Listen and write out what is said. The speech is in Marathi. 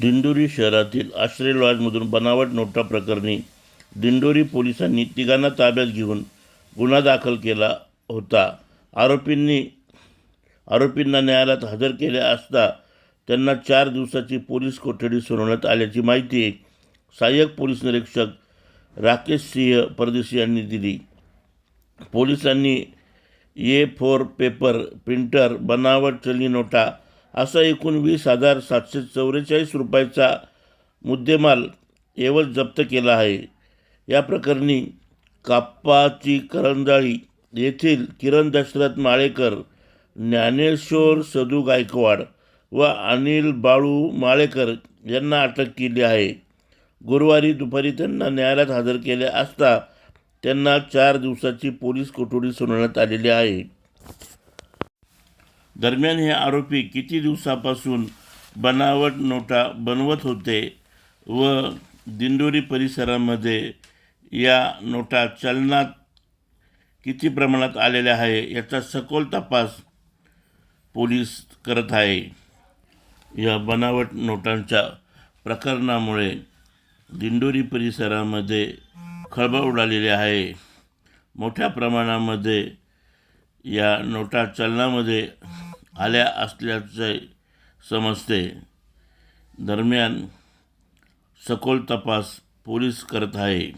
दिंडोरी शहरातील आश्रय लॉजमधून बनावट नोटा प्रकरणी दिंडोरी पोलिसांनी तिघांना ताब्यात घेऊन गुन्हा दाखल केला होता. आरोपींनी आरोपींना न्यायालयात हजर केले असता त्यांना चार दिवसाची पोलीस कोठडी सुनावण्यात आल्याची माहिती सहाय्यक पोलीस निरीक्षक राकेश सिंह परदेशी यांनी दिली. पोलिसांनी ए फोर पेपर प्रिंटर बनावट चलनी नोटा असा एकूण वीस हजार सातशे चौवेचाळीस रुपयाचा मुद्देमाल एवज जप्त केला आहे. या प्रकरणी काप्पाची करंजाळी येथील किरण दशरथ माळेकर ज्ञानेश्वर सदू गायकवाड व अनिल बाळू माळेकर यांना अटक केली आहे. गुरुवारी दुपारी त्यांना न्यायालयात हजर केले असता त्यांना चार दिवसाची पोलीस कोठडी सुनावण्यात आलेली आहे. दरम्यान हे आरोपी किती दिवसापासून बनावट नोटा बनवत होते व दिंडोरी परिसरामध्ये या नोटा चलनात किती प्रमाणात आलेल्या आहे याचा सखोल तपास पोलीस करत आहे. या बनावट नोटांच्या प्रकरणामुळे दिंडोरी परिसरामध्ये खळबळ उडालेली आहे. मोठ्या प्रमाणामध्ये या नोटा चलनामध्ये आल्या असल्याचे समजते. दरम्यान सखोल तपास पोलीस करत आहे.